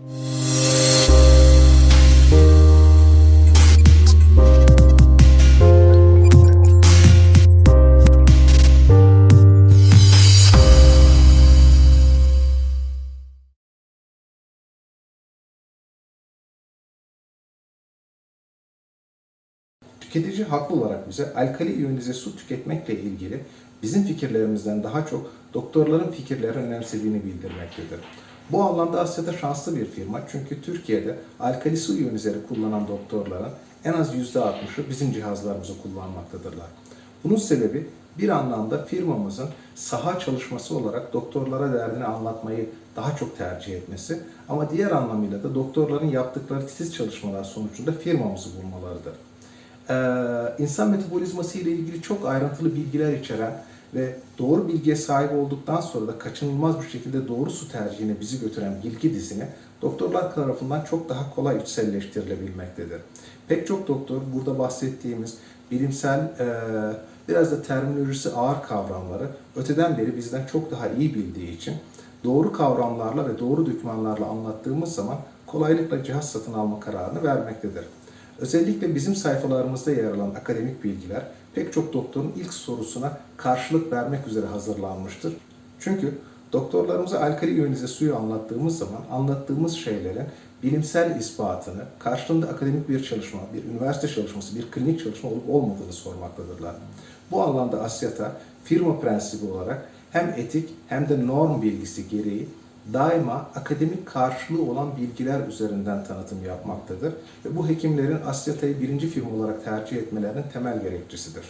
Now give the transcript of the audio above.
Tüketici haklı olarak bize alkali iyonize su tüketmekle ilgili bizim fikirlerimizden daha çok doktorların fikirleri önemsediğini bildirmektedir. Bu anlamda Asya'da şanslı bir firma çünkü Türkiye'de alkali su iyonizeri kullanan doktorların en az %60'ı bizim cihazlarımızı kullanmaktadırlar. Bunun sebebi bir anlamda firmamızın saha çalışması olarak doktorlara derdini anlatmayı daha çok tercih etmesi ama diğer anlamıyla da doktorların yaptıkları titiz çalışmalar sonucunda firmamızı bulmalarıdır ee, insan metabolizması ile ilgili çok ayrıntılı bilgiler içeren ve doğru bilgiye sahip olduktan sonra da kaçınılmaz bir şekilde doğru su tercihine bizi götüren bilgi dizini doktorlar tarafından çok daha kolay içselleştirilebilmektedir. Pek çok doktor burada bahsettiğimiz bilimsel biraz da terminolojisi ağır kavramları öteden beri bizden çok daha iyi bildiği için doğru kavramlarla ve doğru dokümanlarla anlattığımız zaman kolaylıkla cihaz satın alma kararını vermektedir. Özellikle bizim sayfalarımızda yer alan akademik bilgiler pek çok doktorun ilk sorusuna karşılık vermek üzere hazırlanmıştır. Çünkü doktorlarımıza alkali iyonize suyu anlattığımız zaman anlattığımız şeylerin bilimsel ispatını, karşılığında akademik bir çalışma, bir üniversite çalışması, bir klinik çalışma olup olmadığını sormaktadırlar. Bu anlamda Asyata firma prensibi olarak hem etik hem de norm bilgisi gereği daima akademik karşılığı olan bilgiler üzerinden tanıtım yapmaktadır. Ve bu hekimlerin Asyata'yı birinci firma olarak tercih etmelerinin temel gerekçesidir.